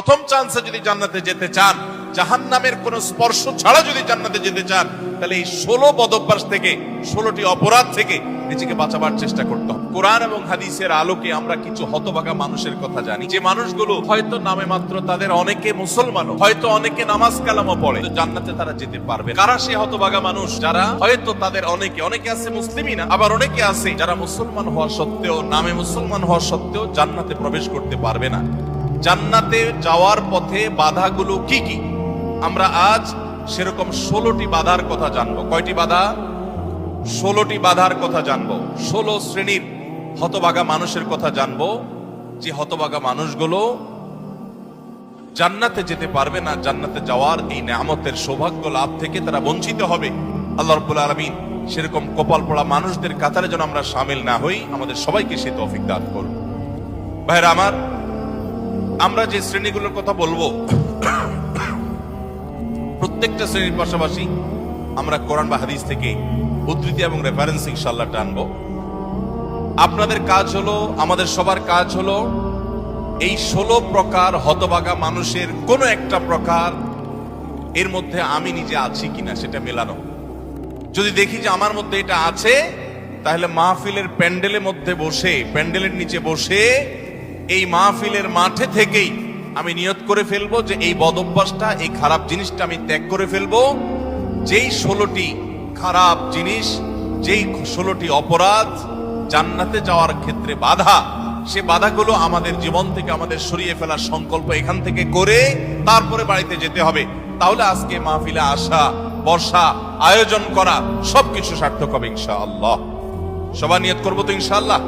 প্রথম চান্সে যদি জান্নাতে যেতে চান জাহান নামের কোন স্পর্শ ছাড়া যদি জান্নাতে যেতে চান, তাহলে এই ষোলো বদভ্যাস থেকে, ষোলোটি অপরাধ থেকে নিজেকে বাঁচাবার চেষ্টা করতে হবে। কোরআন এবং হাদিসের আলোকে আমরা কিছু হতভাগা মানুষের কথা জানি। যে মানুষগুলো হয়তো নামে মাত্র তাদের অনেকে মুসলমান হয়তো অনেকে নামাজ কালামও পড়ে জান্নাতে তারা যেতে পারবে কারা সে হতভাগা মানুষ? যারা হয়তো তাদের অনেকে অনেকে আছে মুসলিমই না, আবার অনেকে আছে যারা মুসলমান হওয়া সত্ত্বেও, নামে মুসলমান হওয়া সত্ত্বেও জান্নাতে প্রবেশ করতে পারবে না। জান্নাতে যাওয়ার পথে বাধাগুলো কি কি? আমরা আজ সেরকম ষোলোটি বাধার কথা জানব। কয়টি বাধা? ষোলোটি বাধার কথা জানব। ষোলো শ্রেণির হতবাগা মানুষের কথা জানব যে হতবাগা মানুষগুলো জান্নাতে যেতে পারবে না, জান্নাতে যাওয়ার এই নেয়ামতের সৌভাগ্য লাভ থেকে তারা বঞ্চিত হবে। আল্লাহ রব্বুল আলমিন সেরকম কপাল পড়া মানুষদের কাতারে যেন আমরা সামিল না হই, আমাদের সবাইকে সে তৌফিক দান করুন। ভাইরা আমার আমরা যে শ্রেণীগুলোর কথা বলব, প্রত্যেকটা শ্রেণির পাশাপাশি আমরা কোরআন বা হাদিস থেকে উদ্ধৃতি এবং রেফারেন্স ইনশাল্লাহ টানবো আপনাদের কাজ হলো, আমাদের সবার কাজ হলো, এই ষোলো প্রকার হতবাগা মানুষের কোনো একটা প্রকার এর মধ্যে আমি নিজে আছি কিনা সেটা মেলানো। যদি দেখি যে আমার মধ্যে এটা আছে, তাহলে মাহফিলের প্যান্ডেলের মধ্যে বসে, প্যান্ডেলের নিচে বসে এই মাহফিলের মাঠে থেকেই আমি নিয়ত করে ফেলব যে এই বদভ্যাসটা, এই খারাপ জিনিসটা আমি ত্যাগ করে ফেলব। যেই ষোলোটি খারাপ জিনিস, যেই ষোলোটি অপরাধ জান্নাতে যাওয়ার ক্ষেত্রে বাধা, সে বাধাগুলো আমাদের জীবন থেকে আমাদের সরিয়ে ফেলার সংকল্প এখান থেকে করে তারপরে বাড়িতে যেতে হবে। তাহলে আজকে মাহফিলে আসা বর্ষা আয়োজন করা সবকিছু সার্থক হবে ইনশাআল্লাহ। সবার নিয়ত করব তো ইনশাআল্লাহ।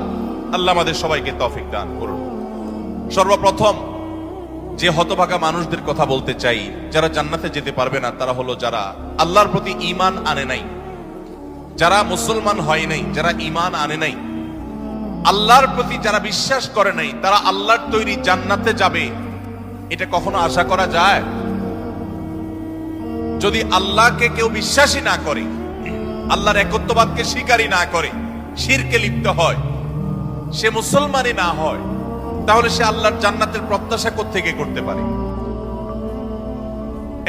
আল্লাহ আমাদের সবাইকে তৌফিক দান করুন। সর্বপ্রথম যে হতভাগা মানুষদের কথা বলতে চাই, যারা জান্নাতে যেতে পারবে না, তারা হলো যারা আল্লাহর প্রতি ঈমান আনে নাই, যারা মুসলমান হয় নাই, যারা ঈমান আনে নাই। আল্লাহর প্রতি যারা বিশ্বাস করে নাই, তারা আল্লাহর তৈরি জান্নাতে যাবে। এটা কখনো আশা করা যায়? যদি আল্লাহকে কেউ বিশ্বাসই না করে, আল্লাহর একত্ববাদকে স্বীকারই না করে, শিরকে লিপ্ত হয়, সে মুসলমানই না হয় তাহলে সে আল্লাহর জান্নাতের প্রত্যাশা থেকে করতে পারে?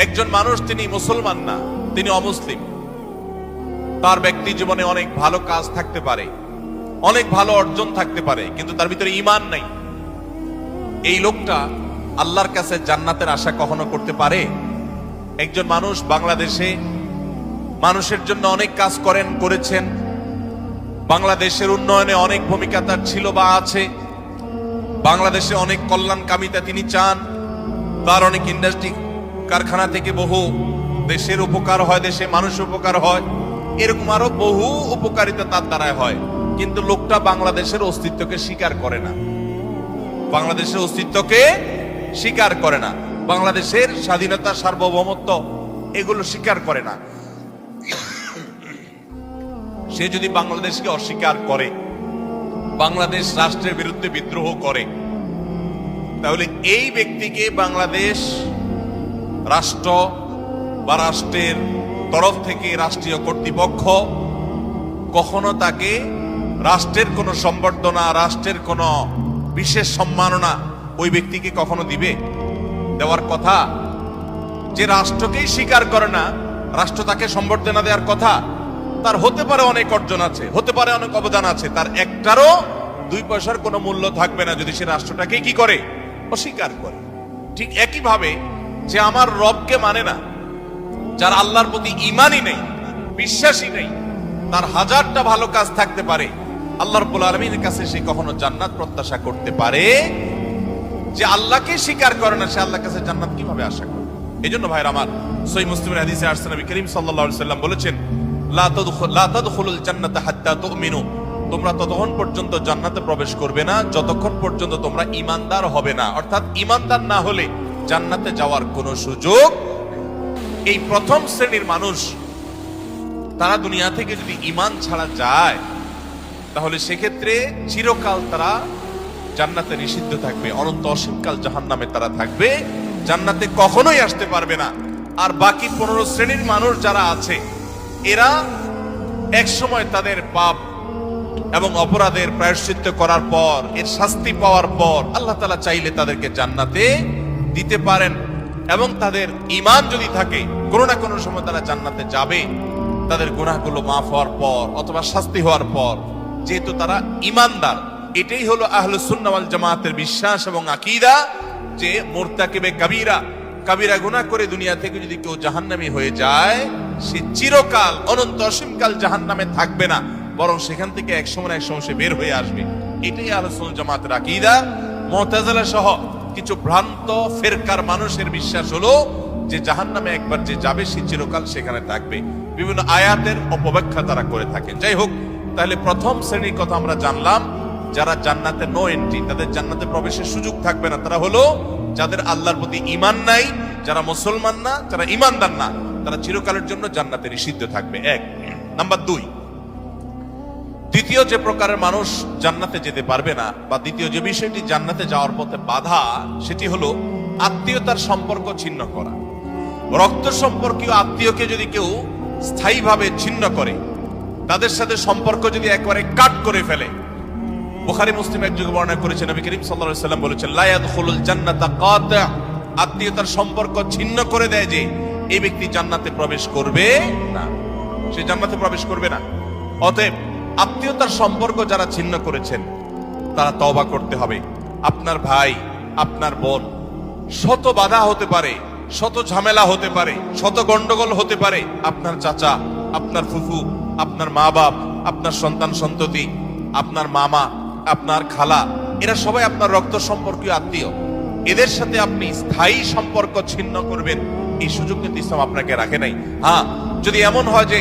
একজন মানুষ, তিনি মুসলমান না, তিনি অমুসলিম। তার ব্যক্তি জীবনে অনেক ভালো কাজ থাকতে পারে, অনেক ভালো অর্জন থাকতে পারে, কিন্তু তার ভিতরে ইমান নাই। এই লোকটা আল্লাহর কাছে জান্নাতের আশা কখনো করতে পারে? একজন মানুষ বাংলাদেশে মানুষের জন্য অনেক কাজ করেন, করেছেন। বাংলাদেশের উন্নয়নে অনেক ভূমিকা তার ছিল বা আছে। বাংলাদেশে অনেক কল্যাণকামিতা তিনি চান। তার অনেক ইন্ডাস্ট্রি কারখানা থেকে বহু দেশের উপকার হয়, দেশে মানুষ উপকার হয়। এরকম আরও বহু উপকারিতা তার দ্বারায় হয়। কিন্তু লোকটা বাংলাদেশের অস্তিত্বকে স্বীকার করে না। বাংলাদেশের অস্তিত্বকে স্বীকার করে না। বাংলাদেশের স্বাধীনতা, সার্বভৌমত্ব এগুলো স্বীকার করে না। সে যদি বাংলাদেশকে অস্বীকার করে বাংলাদেশ রাষ্ট্রের বিরুদ্ধে বিদ্রোহ করে। তাহলে এই ব্যক্তিকে বাংলাদেশ রাষ্ট্র বা রাষ্ট্রের তরফ থেকে রাষ্ট্রীয় কর্তৃপক্ষ কখনো তাকে রাষ্ট্রের কোনো সম্বর্ধনা, রাষ্ট্রের কোনো বিশেষ সম্মাননা ওই ব্যক্তিকে কখনো দিবে? দেওয়ার কথা, যে রাষ্ট্রকেই স্বীকার করে না, রাষ্ট্র তাকে সম্বর্ধনা দেওয়ার কথা তার হতে পারে অনেক অর্জন আছে, হতে পারে অনেক অবদান আছে, তার একটারও দুই পয়সার কোনো মূল্য থাকবে না যদি সে রাষ্ট্রটাকে কি করে? অস্বীকার করে। ঠিক একইভাবে যে আমার রবকে মানে না, যার আল্লাহর প্রতি ইমানই নেই, বিশ্বাসই নেই, তার হাজারটা ভালো কাজ থাকতে পারে, আল্লাহ রব্বুল আলমীর কাছে সে কখনো জান্নাত প্রত্যাশা করতে পারে? যে আল্লাহকে স্বীকার করে না, সে আল্লাহর কাছে জান্নাত কীভাবে আশা করে এই জন্য ভাইর আমার সই মুসলিমের হাদিসে আসছে নবী করিম আলাইহি সাল্লাম বলেছেন লা তাদখুল, লা তাদখুলুল জান্নাতা হাত্তা তুমিনু। তোমরা ততক্ষণ পর্যন্ত জান্নাতে প্রবেশ করবে না, যতক্ষণ পর্যন্ত তোমরা ইমানদার হবে না। অর্থাৎ ইমানদার না হলে জান্নাতে যাওয়ার কোনো সুযোগ এই প্রথম শ্রেণির মানুষ, তারা দুনিয়া থেকে যদি ইমান ছাড়া যায়, তাহলে সেক্ষেত্রে চিরকাল তারা জান্নাতে নিষিদ্ধ থাকবে, অনন্ত অসীমকাল জাহান নামে তারা থাকবে। জান্নাতে কখনোই আসতে পারবে না। আর বাকি পনেরো শ্রেণির মানুষ যারা আছে এরা এক সময় তাদের পাপ এবং অপরাধের প্রায়শ্চিত্ত করার পর, এর শাস্তি পাওয়ার পর আল্লাহ তালা চাইলে তাদেরকে জান্নাতে দিতে পারেন এবং তাদের ইমান যদি থাকে, কোনো না কোনো সময় তারা জান্নাতে যাবে। তাদের গুনাহগুলো মাফ হওয়ার পর অথবা শাস্তি হওয়ার পর, যেহেতু তারা ইমানদার এটাই হলো আহলে সুন্নাওয়াল জামাতের বিশ্বাস এবং আকীদা যে মোরতাকিবে কাবীরা কাবিরা গুনাহ করে দুনিয়া থেকে যদি কেউ জাহান্নামী হয়ে যায়, সে চিরকাল, অনন্ত অসীমকাল জাহান্নামে থাকবে না। বরং সেখান থেকে এক সময় এক সময় সে বের হয়ে আসবে। এটাই আলোচনা জামাতের আকীদা। মুতাজিলা সহ কিছু ভ্রান্ত ফেরকার মানুষের বিশ্বাস হলো যে জাহান্নামে একবার যে যাবে, সে চিরকাল সেখানে থাকবে। বিভিন্ন আয়াতের অপব্যাখ্যা তারা করে থাকেন। যাই হোক, তাহলে প্রথম শ্রেণির কথা আমরা জানলাম, যারা জান্নাতে নো এন্ট্রি তাদের জান্নাতে প্রবেশের সুযোগ থাকবে না, তারা হলো যাদের আল্লাহর প্রতি ইমান নাই, যারা মুসলমান না, যারা ইমানদার না, তারা চিরকালের জন্য জান্নাতে নিষিদ্ধ থাকবে। এক। নাম্বার দুই। দ্বিতীয় যে প্রকারের মানুষ জান্নাতে যেতে পারবে না বা দ্বিতীয় যে বিষয়টি জান্নাতে যাওয়ার পথে বাধা, সেটি হলো আত্মীয়তার সম্পর্ক ছিন্ন করা। রক্ত সম্পর্কীয় আত্মীয়কে যদি কেউ স্থায়ীভাবে ছিন্ন করে, তাদের সাথে সম্পর্ক যদি একবারে কাট করে ফেলে বুখারী মুসলিম এক যুগে বর্ণনা করেছেন, নবী করিম সাল্লাম বলেছেন, লা ইয়াদখুলুল জান্নাতা কাতা। আত্মীয়তার সম্পর্ক ছিন্ন করে দেয় যে, এই ব্যক্তি জান্নাতে প্রবেশ করবে না। সে জান্নাতে প্রবেশ করবে না। অতএব, আত্মীয়তার সম্পর্ক যারা ছিন্ন করেছেন, তারা তওবা করতে হবে। আপনার ভাই, আপনার বোন, শত বাধা হতে পারে, শত ঝামেলা হতে পারে, শত গন্ডগোল হতে পারে। আপনার চাচা, আপনার ফুফু, আপনার মা বাপ আপনার সন্তান সন্ততি আপনার মামা আপনার খালা, এরা সবাই আপনার রক্ত সম্পর্কীয় আত্মীয়। এদের সাথে আপনি স্থায়ী সম্পর্ক ছিন্ন করবেন, এই সুযোগ কিন্তু ইসলাম আপনাকে রাখে নাই। হ্যাঁ যদি এমন হয় যে